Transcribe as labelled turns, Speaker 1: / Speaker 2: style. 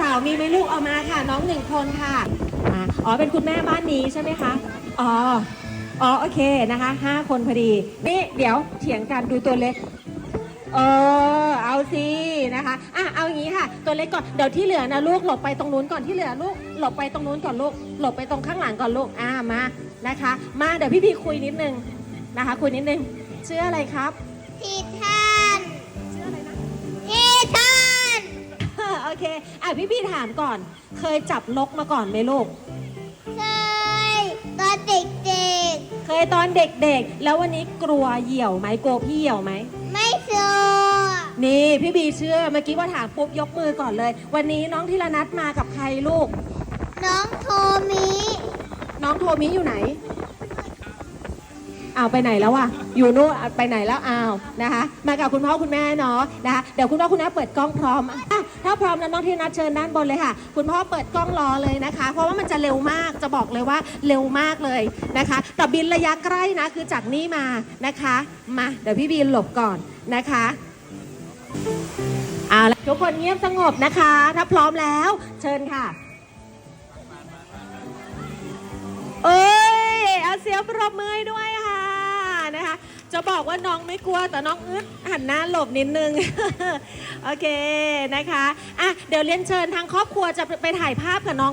Speaker 1: สาวๆ มีไหมลูกเอามาค่ะ น้องหนึ่งคนค่ะอ่าอ๋อ เป็นคุณแม่บ้านนี้ใช่ไหมคะ อ๋อ อ๋อ โอเคนะคะห้าคนพอดี นี่เดี๋ยวเถียงกันดูตัวเล็ก เออ เอาสินะคะ อะ เอาอย่างนี้ค่ะ ตัวเล็กก่อน เดี๋ยวที่เหลือนะลูกหลบไปตรงนู้นก่อนที่เหลือลูกหลบไปตรงนู้นก่อนลูก หลบไปตรงข้างหลังก่อนลูก อ่ามา นะคะ มาเดี๋ยวพี่พีคุยนิดนึงนะคะ คุยนิดนึงชื่ออะไรครับ
Speaker 2: พีท่า
Speaker 1: เคอะพี่พี่ถามก่อน เคยจับนกมาก่อนไหมลูก
Speaker 2: เคยตอนเด็ก
Speaker 1: เคยตอนเด็กๆ แล้ววันนี้กลัวเหยี่ยวไหมกลัวพี่เหยี่ยวไหม
Speaker 2: ๆไม่เชื่อ
Speaker 1: นี่พี่บีเชื่อเมื่อกี้ว่าถามปุ๊บยกมือก่อนเลย วันนี้น้องธีรนัทมากับใครลูก
Speaker 2: น้องโทมิ
Speaker 1: น้องโทมิอยู่ไหน อ้าวไปไหนแล้ววะอยู่นู่นไปไหนแล้วอ้าวนะคะ มากับคุณพ่อคุณแม่เนาะนะคะเดี๋ยวคุณพ่อคุณแม่เปิดกล้องพร้อมอะถ้าพร้อมแล้วน้องธีรนัทเชิญด้านบนเลยค่ะ คุณพ่อเปิดกล้องรอเลยนะคะ เพราะว่ามันจะเร็วมากจะบอกเลยว่าเร็วมากเลยนะคะแต่บินระยะใกล้นะคือจากนี่มานะคะมาเดี๋ยวพี่บีนหลบก่อนนะคะเอาละทุกคนเงียบสงบนะคะ ถ้าพร้อมแล้วเชิญค่ะเอ้ยเอาเสียงปรบมือด้วย จะบอกว่าน้องไม่กลัวแต่น้องอึดหันหน้าหลบนิดนึง โอเคนะคะอะเดี๋ยวเรียนเชิญทางครอบครัวจะไปถ่ายภาพกับน้อง